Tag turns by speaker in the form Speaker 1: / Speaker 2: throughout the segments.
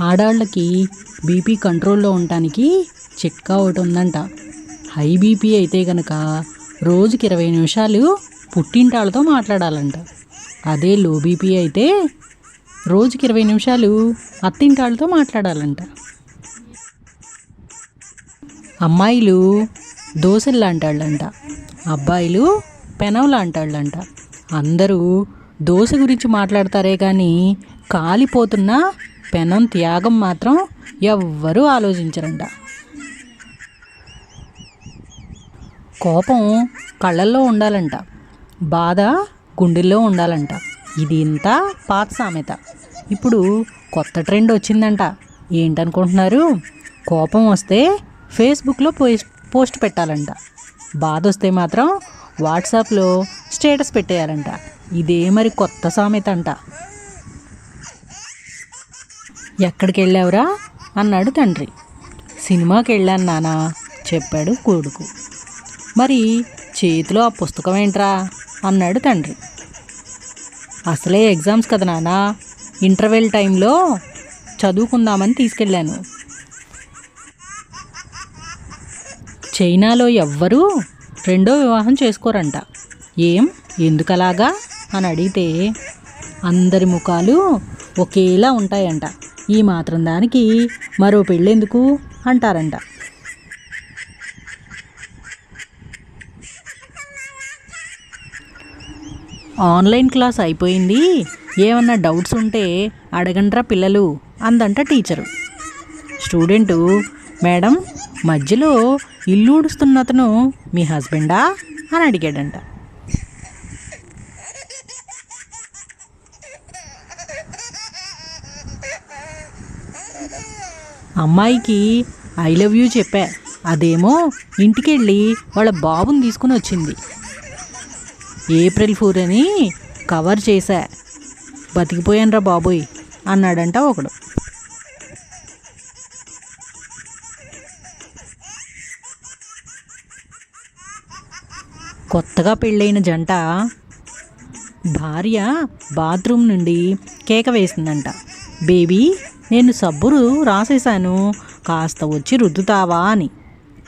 Speaker 1: ఆడాళ్ళకి BP కంట్రోల్లో ఉండటానికి చిట్కా ఒకటి ఉందంట. హై బీపీ అయితే గనక రోజుకి ఇరవై నిమిషాలు పుట్టింటాళ్ళతో మాట్లాడాలంట. అదే లో బీపీ అయితే రోజుకి ఇరవై నిమిషాలు అత్తింటాళ్ళతో మాట్లాడాలంట. అమ్మాయిలు దోశలు లాంటాళ్ళంట. అబ్బాయిలు పెనం లాంటాళ్ళంట. అందరూ దోశ గురించి మాట్లాడతారే కానీ కాలిపోతున్న పెనం త్యాగం మాత్రం ఎవ్వరూ ఆలోచించరంట. కోపం కళ్ళల్లో ఉండాలంట. బాధ గుండెల్లో ఉండాలంట. ఇది ఇంత పాత సామెత. ఇప్పుడు కొత్త ట్రెండ్ వచ్చిందంట. ఏంటనుకుంటున్నారు? కోపం వస్తే ఫేస్బుక్లో పోస్ట్ పోస్ట్ పెట్టాలంట. బాధ వస్తే మాత్రం వాట్సాప్లో స్టేటస్ పెట్టేయాలంట. ఇదే మరి కొత్త సామెత అంట. ఎక్కడికి వెళ్ళావురా అన్నాడు తండ్రి. సినిమాకి వెళ్ళాను నానా చెప్పాడు కొడుకు. మరి చేతిలో ఆ పుస్తకం ఏంట్రా? అన్నాడు తండ్రి. అసలే ఎగ్జామ్స్ కదా నానా. ఇంటర్వెల్ టైంలో చదువుకుందామని తీసుకెళ్ళాను. చైనాలో ఎవ్వరూ రెండో వివాహం చేసుకోరంట. ఏం? ఎందుకలాగా? అని అడిగితే అందరి ముఖాలు ఒకేలా ఉంటాయంట. ఈ మాత్రం దానికి మరో పెళ్ళెందుకు? అంటారంట. ఆన్లైన్ క్లాస్ అయిపోయింది. ఏమన్నా డౌట్స్ ఉంటే అడగండ్రా పిల్లలు అందంట టీచరు. స్టూడెంటు మేడం మధ్యలో ఇల్లు ఊడుస్తున్న అతను మీ హస్బెండా? అని అడిగాడంట. అమ్మాయికి ఐ లవ్ యూ చెప్పా. అదేమో ఇంటికెళ్ళి వాళ్ళ బాబుని తీసుకుని వచ్చింది. ఏప్రిల్ ఫూర్ అని కవర్ చేశా. బతికిపోయానురా బాబోయ్ అన్నాడంట ఒకడు. కొత్తగా పెళ్ళైన జంట భార్య బాత్రూమ్ నుండి కేక వేసిందంట. బేబీ నేను సబ్బురు రాసేశాను కాస్త వచ్చి రుద్దుతావా అని.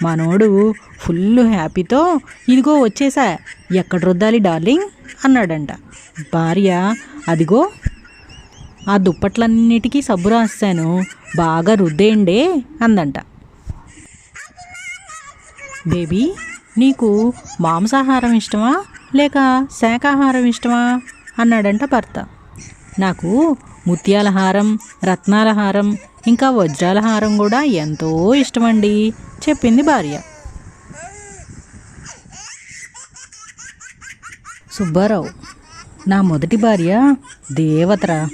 Speaker 1: మనోడు ఫుల్ హ్యాపీతో ఇదిగో వచ్చేసా ఎక్కడ రుద్దాలి డార్లింగ్? అన్నాడంట. భార్య అదిగో ఆ దుప్పట్లన్నిటికీ సబ్బు రాసాను బాగా రుద్దేయండే అందంట. బేబీ నీకు మాంసాహారం ఇష్టమా? లేక శాకాహారం ఇష్టమా? అన్నాడంట భర్త. నాకు ముత్యాల హారం రత్నాల హారం ఇంకా వజ్రాల హారం కూడా ఎంతో ఇష్టమండి చెప్పింది భార్య. సుబ్బారావు నా మొదటి భార్య దేవతరా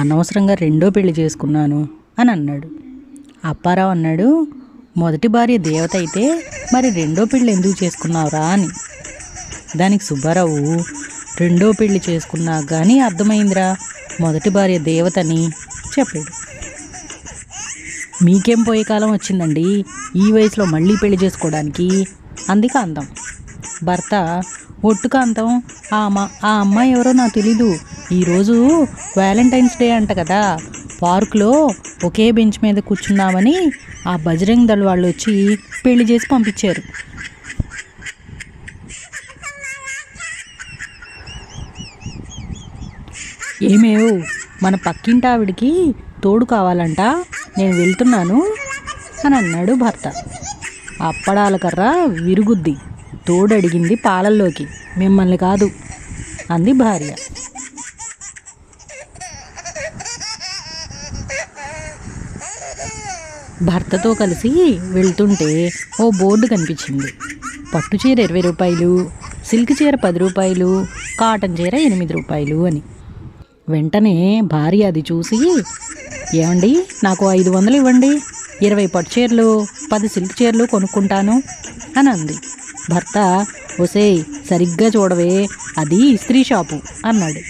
Speaker 1: అనవసరంగా రెండో పెళ్ళి చేసుకున్నాను అని అన్నాడు. అప్పారావు అన్నాడు మొదటి భార్య దేవత అయితే మరి రెండో పెళ్ళి ఎందుకు చేసుకున్నావురా అని. దానికి సుబ్బారావు రెండో పెళ్ళి చేసుకున్నా కానీ అర్థమైందిరా మొదటి భార్య దేవతని చెప్పాడు మీకేం పోయే కాలం వచ్చిందండి? ఈ వయసులో మళ్ళీ పెళ్ళి చేసుకోవడానికి? అంది కాంతం. భర్త ఒట్టు కాంతం ఆ అమ్మ ఆ అమ్మాయి ఎవరో నాకు తెలీదు. ఈరోజు వ్యాలంటైన్స్ డే అంట కదా. పార్కులో ఒకే బెంచ్ మీద కూర్చున్నామని ఆ బజరంగ్ దళ్ వాళ్ళు వచ్చి పెళ్ళి చేసి పంపించారు. ఏమేవు? మన పక్కింటి ఆవిడికి తోడు కావాలంట. నేను వెళ్తున్నాను అని అన్నాడు భర్త. అప్పడాల కర్ర విరుగుద్ది. తోడు అడిగింది పాలల్లోకి. మిమ్మల్ని కాదు అంది భార్య. భర్తతో కలిసి వెళ్తుంటే ఓ బోర్డు కనిపించింది. పట్టు చీర ఇరవై రూపాయలు సిల్క్ చీర పది రూపాయలు కాటన్ చీర ఎనిమిది రూపాయలు అని. వెంటనే భార్య అది చూసి ఏమండి నాకు ఐదు వందలు ఇవ్వండి. ఇరవై పట్టు చీరలు పది సిల్క్ చీరలు కొనుక్కుంటాను అని అంది. భర్త ఒసేయ్ సరిగ్గా చూడవే అది ఇస్త్రీ షాపు అన్నాడు.